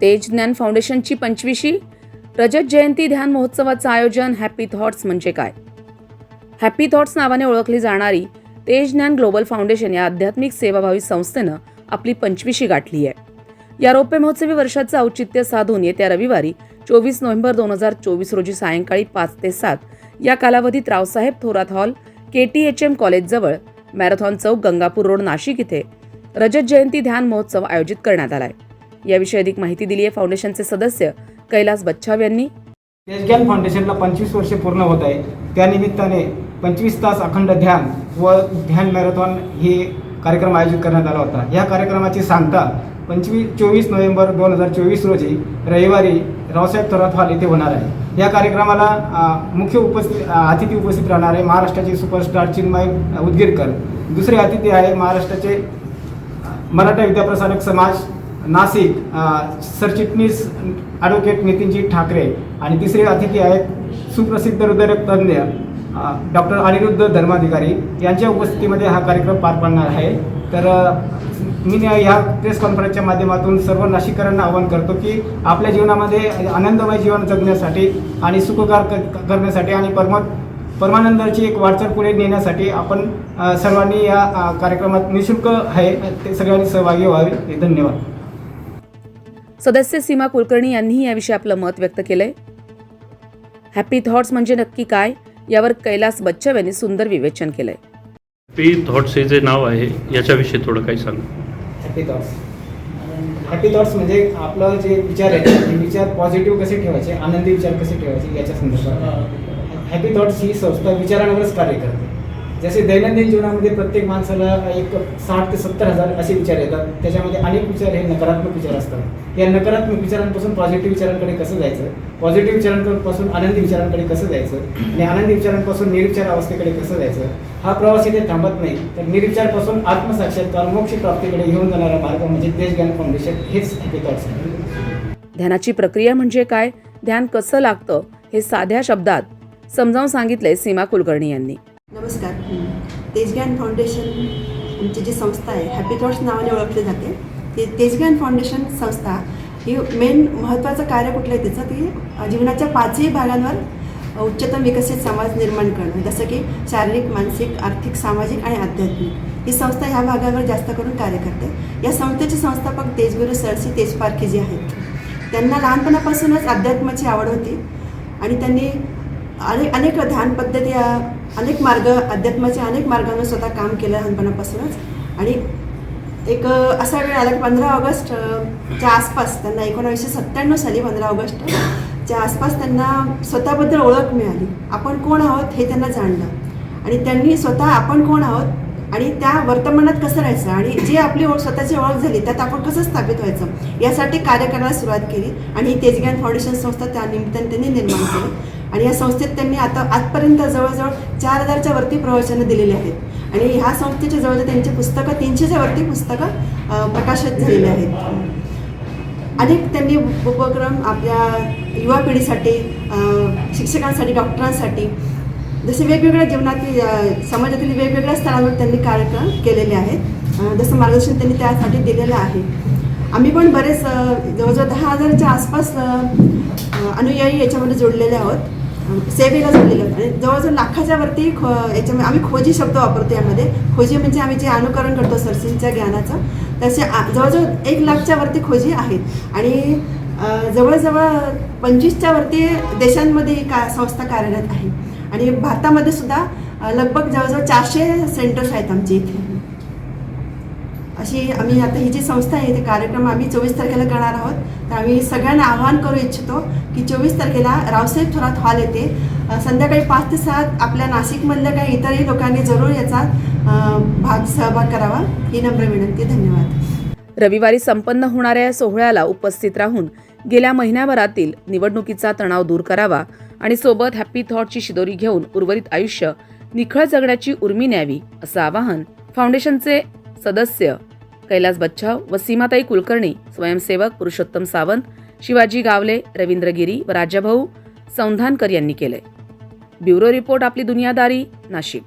तेज ज्ञान फाउंडेशनची पंचवीशी रजत जयंती ध्यान महोत्सवाचं आयोजन हॅपी थॉट्स म्हणजे काय? हॅपी थॉट्स नावाने ओळखली जाणारी तेज ज्ञान ग्लोबल फाउंडेशन या आध्यात्मिक सेवाभावी संस्थेनं आपली पंचवीशी गाठली आहे. या रौप्य महोत्सवी वर्षाचं औचित्य साधून येत्या रविवारी चोवीस नोव्हेंबर दोन हजार चोवीस रोजी सायंकाळी पाच ते सात या कालावधीत Raosaheb Thorat hall K T H M कॉलेजजवळ marathon चौक गंगापूर रोड नाशिक इथे रजत जयंती ध्यान महोत्सव आयोजित करण्यात आला आहे याविषयी अधिक माहिती दिली आहे फाउंडेशनचे सदस्य कैलास बच्छाव यांनी. तेजज्ञान फाउंडेशनला पंचवीस वर्षे पूर्ण होत आहे. त्यानिमित्ताने पंचवीस तास अखंड ध्यान व ध्यान मॅरेथॉन हे कार्यक्रम आयोजित करण्यात आला होता. या कार्यक्रमाची सांगता पंचवीस चोवीस नोव्हेंबर दोन हजार चोवीस रोजी रविवारी रावसाहेब थोरात हॉल येथे होणार आहे. या कार्यक्रमाला मुख्य उपस्थित अतिथी उपस्थित राहणार आहे महाराष्ट्राचे सुपरस्टार चिन्मय उदगीरकर दुसरे अतिथी आहे महाराष्ट्राचे मराठा विद्याप्रसारक समाज नाशिक सरचिटणीस ॲडव्होकेट नितीनजी ठाकरे आणि तिसरे अतिथी आहेत सुप्रसिद्ध हृदयरोग तज्ञ डॉक्टर अनिरुद्ध धर्माधिकारी. यांच्या उपस्थितीमध्ये हा कार्यक्रम पार पडणार आहे. तर मी ह्या प्रेस कॉन्फरन्सच्या माध्यमातून सर्व नाशिककरांना आवाहन करतो की आपल्या जीवनामध्ये आनंदमय जीवन जगण्यासाठी आणि सुखकार करण्यासाठी आणि परम परमानंदाची एक वाटचाल पुढे नेण्यासाठी आपण सर्वांनी या कार्यक्रमात निशुल्क आहे. ते सगळ्यांनी सहभागी व्हावे. हे धन्यवाद. सदस्य सीमा कुलकर्णी यांनीही याविषयी आपलं मत व्यक्त केलंय. हॅपी थॉट्स म्हणजे नक्की काय? यावर कैलास बच्चव यांनी सुंदर विवेचन केलंय. पी थॉट्स हे जे नाव आहे याच्याविषयी थोडं काही सांग. हॅपी थॉट्स हॅपी थॉट्स म्हणजे आपलं जे विचार आहे ते विचार पॉझिटिव्ह कसे ठेवायचे आनंदी विचार कसे ठेवायचे याच्या संदर्भात. हॅपी थॉट्स ही संस्था विचारांवरच कार्य करते. जसे दैनंदिन जीवनामध्ये प्रत्येक माणसाला एक साठ ते सत्तर हजार असे विचार येतात. त्याच्यामध्ये अनेक विचार हे नकारात्मक विचार असतात. या नकारात्मक विचारांपासून पॉझिटिव्ह विचारांकडे कसं जायचं? पॉझिटिव्ह विचारांपासून आनंदी विचारांकडे कसं जायचं? आणि आनंदी विचारांपासून निर्विचार अवस्थेकडे कसं जायचं? हा प्रवास इथे थांबत नाही. तर निर्विचारपासून आत्मसाक्षात्कार मोक्ष प्राप्तीकडे घेऊन जाणारा मार्ग म्हणजे देश ज्ञान फाउंडेशन हेच हॅपी थॉट्स ध्यानाची प्रक्रिया म्हणजे काय? ध्यान कसं लागतं? हे साध्या शब्दात समजावून सांगितलंय सीमा कुलकर्णी यांनी. नमस्कार. तेजग्यान फाउंडेशन आमची जी संस्था आहे हॅपी थॉट्स नावाने ओळखली जाते. ते तेजग्यान फाउंडेशन संस्था ही मेन महत्त्वाचं कार्य कुठलं आहे तिचं? ती जीवनाच्या पाचही भागांवर उच्चतम विकसित समाज निर्माण करणं. जसं की शारीरिक मानसिक आर्थिक सामाजिक आणि आध्यात्मिक. ही संस्था ह्या भागावर जास्त करून कार्य करते. या संस्थेचे संस्थापक तेजगुरू सरसी तेजपारखी जे आहेत. त्यांना लहानपणापासूनच अध्यात्माची आवड होती आणि त्यांनी अनेक अनेक ध्यान पद्धती अनेक मार्ग अध्यात्माचे अनेक मार्गांवर स्वतः काम केलं लहानपणापासूनच. आणि एक असा वेळ आला की पंधरा ऑगस्ट च्या आसपास त्यांना एकोणावीसशे सत्त्याण्णव साली पंधरा ऑगस्ट च्या आसपास त्यांना स्वतःबद्दल ओळख मिळाली. आपण कोण आहोत हे त्यांना जाणलं. आणि त्यांनी स्वतः आपण कोण आहोत आणि त्या वर्तमानात कसं राहायचं आणि जी आपली ओळख स्वतःची ओळख झाली त्यात आपण कसं स्थापित व्हायचं यासाठी कार्य करायला सुरुवात केली. आणि ही तेजज्ञान फाउंडेशन संस्था त्या निमित्ताने त्यांनी निर्माण केली. आणि या संस्थेत त्यांनी आता आजपर्यंत जवळजवळ चार हजारच्या वरती प्रवचनं दिलेली आहेत. आणि ह्या संस्थेच्या जवळजवळ त्यांची पुस्तकं तीनशेच्या वरती पुस्तकं प्रकाशित झालेली आहेत. अनेक त्यांनी उपक्रम आपल्या युवा पिढीसाठी शिक्षकांसाठी डॉक्टरांसाठी जसे वेगवेगळ्या जीवनातील समाजातील वेगवेगळ्या स्तरांवर त्यांनी कार्यक्रम केलेले आहेत. जसं मार्गदर्शन त्यांनी त्यासाठी दिलेलं आहे. आम्ही पण बरेच जवळजवळ दहा हजारच्या आसपास अनुयायी याच्यामध्ये जोडलेले आहोत. सेवेला झालेलं म्हणजे आणि जवळजवळ लाखाच्या वरती खो याच्यामध्ये आम्ही खोजी शब्द वापरतो यामध्ये. खोजी म्हणजे आम्ही जे अनुकरण करतो सरसींच्या ज्ञानाचं तसे आ- जवळजवळ एक लाखच्या वरती खोजी आहेत. आणि जवळजवळ पंचवीसच्या वरती देशांमध्ये ही का संस्था कार्यरत आहे. आणि भारतामध्ये सुद्धा लगभग जवळजवळ चारशे सेंटर्स आहेत आमचे इथे. अशी आम्ही आता ही जी संस्था आहे ते कार्यक्रम आम्ही चोवीस तारखेला करणार आहोत. आम्ही सगळ्यांना आवाहन करू इच्छितो की चोवीस तारखेला रावसाहेब थोरात हॉल येते संध्याकाळी पाच ते सात आपल्या नाशिकमधल्या काही इतरही लोकांनी जरूर याचा भाग सहभाग करावा ही नम्र विनंती. धन्यवाद. रविवारी संपन्न होणाऱ्या या सोहळ्याला उपस्थित राहून गेल्या महिन्याभरातील निवडणुकीचा तणाव दूर करावा आणि सोबत हॅपी थॉटची शिदोरी घेऊन उर्वरित आयुष्य निखळ जगण्याची उर्मी न्यावी असं आवाहन फाउंडेशनचे सदस्य कैलास बच्छाव व सीमाताई कुलकर्णी स्वयंसेवक पुरुषोत्तम सावंत शिवाजी गावले रवींद्र गिरी व राजाभाऊ सौंधानकर यांनी केले. ब्युरो रिपोर्ट आपली दुनियादारी नाशिक.